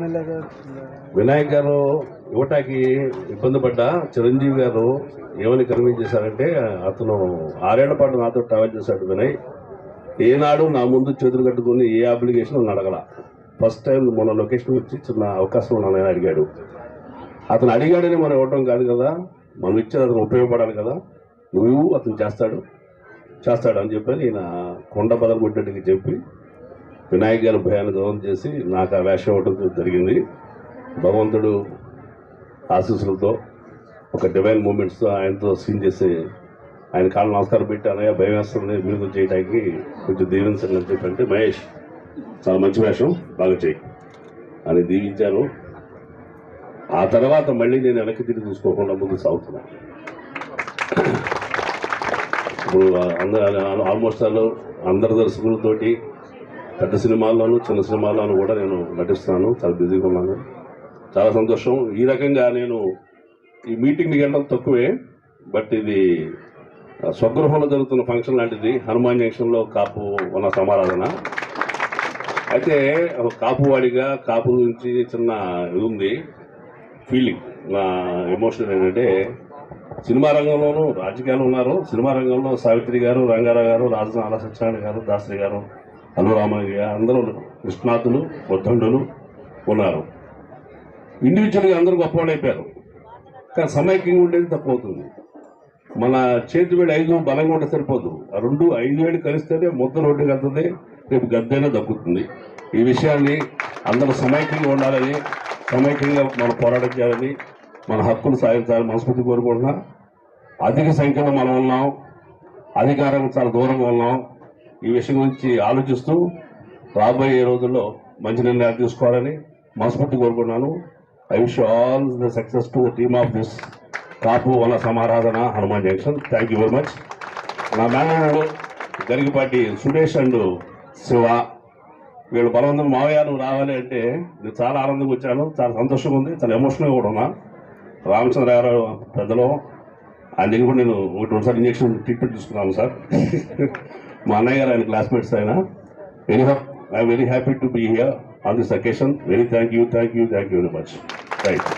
వినాయక్ గారు ఇవ్వటానికి ఇబ్బంది పడ్డా? చిరంజీవి గారు ఏమని కన్విన్స్ చేశారంటే అతను ఆరేళ్ళ పాటు నాతో ట్రావెల్ చేశాడు వినయ్. ఏనాడు నా ముందు చేతులు కట్టుకుని ఏ అప్లికేషన్ నన్ను అడగల. ఫస్ట్ టైం మొన్న లొకేషన్ వచ్చి చిన్న అవకాశం నన్ను అడిగాడు. అతను అడిగాడని మనం ఇవ్వటం కాదు కదా. మనం ఇచ్చేది అతను ఉపయోగపడాలి కదా. నువ్వు అతను చేస్తాడు. చేస్తాడు అని చెప్పి ఈయన కొండ బదలు చెప్పి వినాయక్ గారి భయాన్ని దూరం చేసి నాకు ఆ వేషం ఇవ్వడం జరిగింది. భగవంతుడు ఆశీస్సులతో ఒక డివైన్ మూమెంట్స్తో ఆయనతో సీన్ చేసి ఆయన కాళ్ళు నమస్కారం పెట్టి అనగా భయం వేస్తుంది మీరు చేయడానికి కొంచెం దీవించండి అని చెప్పంటే మహేష్ చాలా మంచి వేషం బాగా చేయి అని దీవించాను. ఆ తర్వాత మళ్ళీ నేను వెనక్కి తిరిగి చూసుకోకుండా ముందు సాగుతున్నాను ఇప్పుడు అందరూ ఆల్మోస్ట్ అందరు అందరి దర్శకులతోటి పెద్ద సినిమాల్లోనూ చిన్న సినిమాల్లోనూ కూడా నేను నటిస్తున్నాను చాలా బిజీగా ఉన్నాను. చాలా సంతోషం. ఈ రకంగా నేను ఈ మీటింగ్కి వెళ్ళడం తక్కువే. బట్ ఇది స్వగృహంలో జరుగుతున్న ఫంక్షన్ లాంటిది. హనుమాన్ జంక్షన్లో కాపు ఉన్న సమారాధన. అయితే ఒక కాపువాడిగా కాపు గురించి చిన్న ఇది ఉంది. ఫీలింగ్ నా ఎమోషన్ ఏంటంటే సినిమా రంగంలోనూ రాజకీయాలు ఉన్నారు. సినిమా రంగంలో సావిత్రి గారు రంగారావు గారు రాజనాల సత్యనారాయణ గారు దాసరి గారు అల్లురామయ్య అందరూ నిష్ణాతులు ఉద్దండులు ఉన్నారు. ఇండివిజువల్గా అందరూ గొప్పవాళ్ళు అయిపోయారు. కానీ సమైక్యంగా ఉండేది తప్పవుతుంది అవుతుంది మన చేతి వేడి ఐదు బలంగా ఉంటే సరిపోదు. ఆ రెండు ఐదు వేలు కలిస్తేనే ముద్ద రోడ్డు వెళ్తుంది రేపు గద్దైనా దక్కుతుంది. ఈ విషయాన్ని అందరూ సమైక్యంగా ఉండాలని సమైక్యంగా మనం పోరాటం చేయాలని మన హక్కులు సాధించాలని మనస్ఫూర్తి కోరుకుంటున్నా. అధిక సంఖ్యలో మనం ఉన్నాం. అధికారం చాలా దూరంగా ఉన్నాం. ఈ విషయం గురించి ఆలోచిస్తూ రాబోయే రోజుల్లో మంచి నిర్ణయాలు తీసుకోవాలని మనస్ఫూర్తి కోరుకున్నాను I wish all the success to team of this Kapu వన సమారాధన Hanuman junction thank you very much నా మేనడు గరిగిపాటి సురేష్ అండ్ శివ. వీళ్ళు బలవంతం మావయ్య నువ్వు రావాలి అంటే నేను చాలా ఆనందంగా వచ్చాను. చాలా సంతోషంగా ఉంది. చాలా ఎమోషనల్గా కూడా ఉన్నా. రామచంద్రరావు పెద్దలో. ఆయన దగ్గర కూడా నేను ఒకటి రెండుసార్లు ఇంజక్షన్ ట్రీట్మెంట్ తీసుకున్నాను సార్. మా అన్నయ్య గారు ఆయన క్లాస్మేట్స్ ఆయన. Very I very happy to be here on this occasion very thank you thank you thank you very much right